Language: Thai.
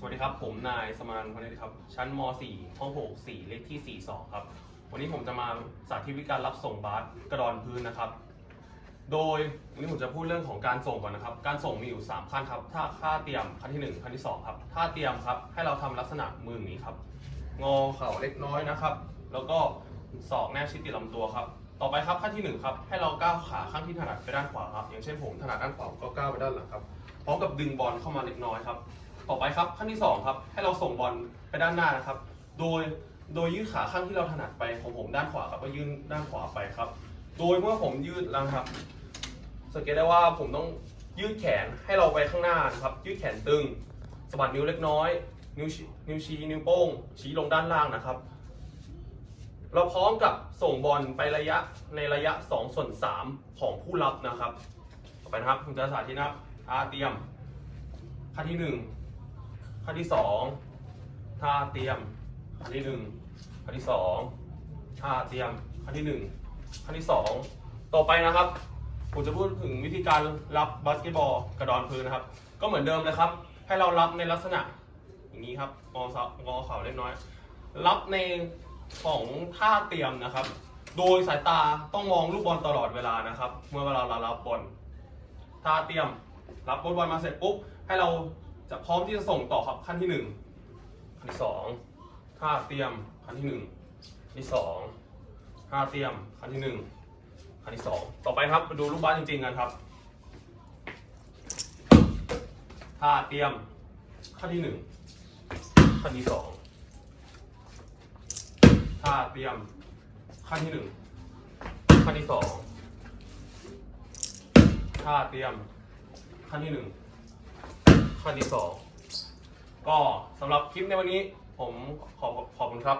สวัสดีครับ ผมนายสมานพนิชครับ ชั้นม .4 ห้อง6 4เลขที่ 42 ครับ วันนี้ผมจะมาสาธิตวิธีการรับส่งบาสกระดอนพื้นนะครับ โดยวันนี้ผมจะพูดเรื่องของการส่งก่อนนะครับ การส่งมีอยู่ 3 ขั้นครับ ถ้าค่าเตรียมขั้นที่ 1 ขั้นที่ 2 ครับ ถ้าเตรียมครับ ให้เราทำลักษณะมืออย่างนี้ครับ งอเข่าเล็กน้อยนะครับ แล้วก็ศอกแนบชิดติดลำตัวครับ ต่อไปครับขั้นที่หนึ่งครับ ให้เราก้าวขาข้างที่ถนัดไปด้านขวาครับ อย่างเช่นผมถนัดด้านขวาผมก็ก้าวไปด้านหลังครับ พร้อมกับดึงบอลเข้ามาเล็กน้อยครับ ต่อไปครับขั้นที่สองครับให้เราส่งบอลไปด้านหน้านะครับ โดยโดยยืดขาข้างที่เราถนัดไปของผมด้านขวาครับก็ยื่นด้านขวาไปครับ โดยเมื่อผมยืดแล้วครับ สังเกตได้ว่าผมต้องยืดแขนให้เราไปข้างหน้านะครับ ยืดแขนตึงสะบัดนิ้วเล็กน้อย นิ้วชี้นิ้วชี้นิ้วโป้ง ชี้ลงด้านล่างนะครับ เราพร้อมกับส่งบอลไประยะในระยะ2ส่วน3ของผู้รับนะครับ ต่อไปนะครับผมจะสาธิตนะครับท่าเตรียมท่าที่ 1 ท่าที่2ท่าเตรียมท่าที่1ท่าที่2ท่าเตรียมท่าที่1ท่าที่2ต่อไปนะครับ ผมจะพูดถึงวิธีการรับบาสเกตบอลกระดอนพื้นนะครับ ก็เหมือนเดิมเลยครับ ให้เรารับในลักษณะอย่างนี้ครับงอเสางอเข่าเล็กน้อย รับในของท่าเตรียมนะครับ โดยสายตาต้องมองลูกบอลตลอดเวลานะครับ เมื่อเวลาเรารับบอลท่าเตรียม รับบอลมาเสร็จปุ๊บให้เรา จะพร้อมที่จะส่งต่อครับขั้นที่หนึ่งขั้นที่สองท่าเตรียมขั้นที่หนึ่งขั้นที่สองท่าเตรียมขั้นที่หนึ่งขั้นที่สองต่อไปครับมาดูลูกบาสจริงๆกันครับท่าเตรียมขั้นที่หนึ่งขั้นที่สองท่าเตรียมขั้นที่หนึ่งขั้นที่สองท่าเตรียมขั้นที่หนึ่ง ขั้นที่สองก็สำหรับคลิปในวันนี้ผมขอขอบคุณครับ